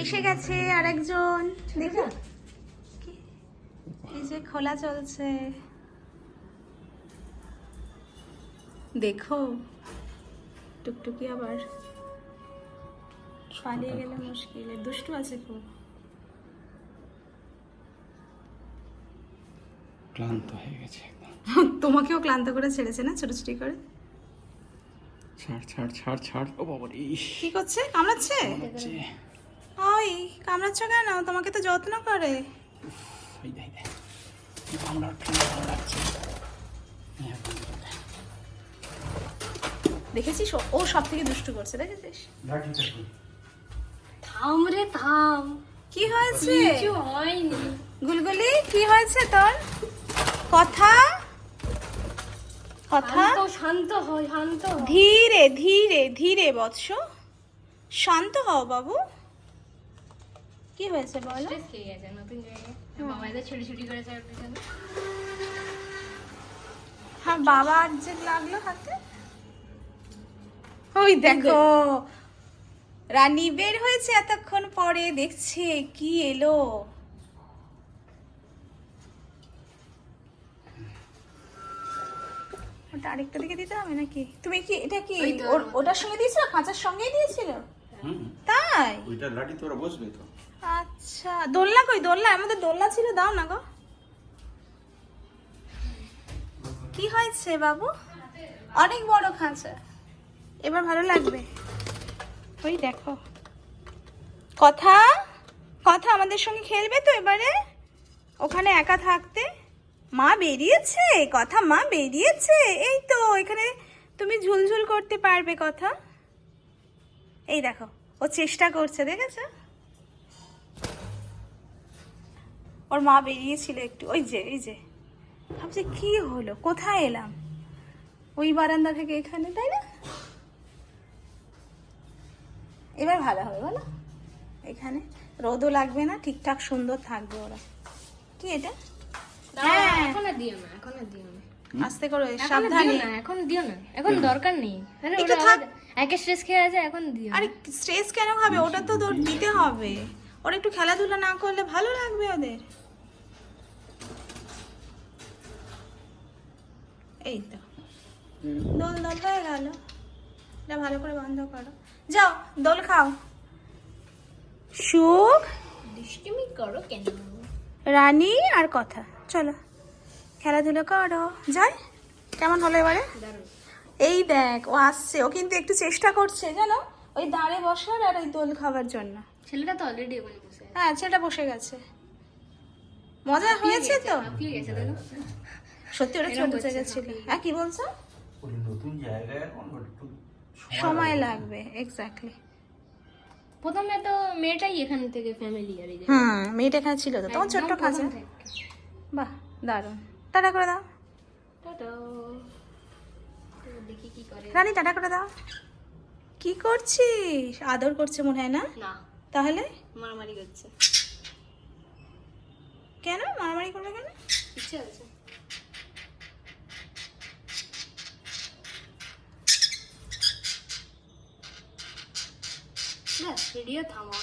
এসে গেছে আরেকজন। দেখো। এই যে খোলা চলছে। দেখো। টুকটুকি আবার। পালিয়ে গেলে মুশকিল। দুষ্টু আছে খুব। ক্লান্ত হয়ে গেছে তোমাকেও ক্লান্ত করে ছেড়েছে না? ছোটাছুটি করে? ছাড় ছাড় ছাড় ছাড়। ও বাবা কি করছে? কামড়াচ্ছে। ওই কামড়াচ্ছ কেন? তোমাকে তো যত্ন করে। হ্যাঁ। দেখেছিস? ও- সব থেকে দুষ্টু করছে দেখেছিস? থাম রে থাম। কি হয়েছে? কিছু হয়নি। গুলগুলি কি হয়েছে তোর? কথা? কথা? শান্ত শান্ত হয় শান্ত ধীরে ধীরে ধীরে বৎস। শান্ত হও বাবু। কি হয়েছে বলো? Stress খেয়ে গেছে নতুন জায়গায়। বাবা ছুটি ছুটি করে যাওয়ার পিছনে। হ্যাঁ বাবার যে লাগল হাতে? ওই দেখো রানী বের হয়েছে এতক্ষণ পরে দেখছে কি এলো। ওটা আরেকটা দিকে দিতে হবে নাকি? তুমি কি এটা কি ওটার সঙ্গে দিয়েছিল? খাঁচার সঙ্গেই দিয়েছিল? তাই? ওইটা লাঠি তোরা বসবে তো। আচ্ছা দোলনা কই? দোলনা, আমাদের দোলনা ছিল, দাও না গো। কি হয়েছে বাবু? অনেক বড় খাঁচা। এবার ভালো লাগবে? ওই দেখো। কথা? কথা আমাদের সঙ্গে খেলবে তো এবারে? ওখানে একা থাকতে? মা বেরিয়েছে? কথা, মা বেরিয়েছে? এই তো, এখানে তুমি ঝুলঝুল করতে পারবে কথা। এই দেখো, ও চেষ্টা করছে, দেখেছ? ওর মা বেরিয়েছিল একটু ওই যে এই যে। ভাবছি কি হলো? কোথায় এলাম? ওই বারান্দা থেকে এখানে তাই না? এবার ভালো হবে বলো। এখানে রোদও লাগবে না ঠিকঠাক সুন্দর থাকবে ওরা। কি এটা? হ্যাঁ। এখন দিও না এখন দিও না। আস্তে করে সাবধানে। এখন দিও না এখন দরকার নেই। একটু থাক। একে স্ট্রেস খেয়ে আছে এখন দিও আরে স্ট্রেস কেন হবে ওটা তো তোর দিতে হবে। ওরা একটু খেলাধুলা না করলে ভালো লাগবে ওদের। এই তো দোল দোল হয়ে গেল। এটা ভালো করে বন্ধ করো। যাও দোল খাও। সুখ? দুষ্টুমি করো কেন? রানী আর কথা। চলো খেলাধুলো করো। যাই কেমন হলো এবারে? এই দেখ ও আসছে। ও কিন্তু একটু চেষ্টা করছে জানো? ওই দাঁড়ে বসার আর ওই দোল খাবার জন্য। ছেলেটা তো অলরেডি ওখানে বসে হ্যাঁ ছেলেটা বসে গেছে। মজা হয়েছে তো? সত্যি ওরা এরম ছোট জায়গা ছিল। হ্যাঁ। কি বলছো? নতুন জায়গায় এখন একটু সময় লাগবে। এক্স্যাক্টলি প্রথমে তো মেয়েটাই এখান থেকে ফ্যামিলি আর হুম মেয়েটা এখানে ছিল তো। তখন ছোট্ট খাঁচা বাহ দারুণ। টাটা করে দাও। তো দেখি কি করে। রানী টাটা করে দাও। কি করছিস? আদর করছে মনে হয় না? না। তাহলে? মারামারি করছে। কেন? মারামারি করবে কেন? ইচ্ছে আছে। হ্যাঁ, না ভিডিও থামাও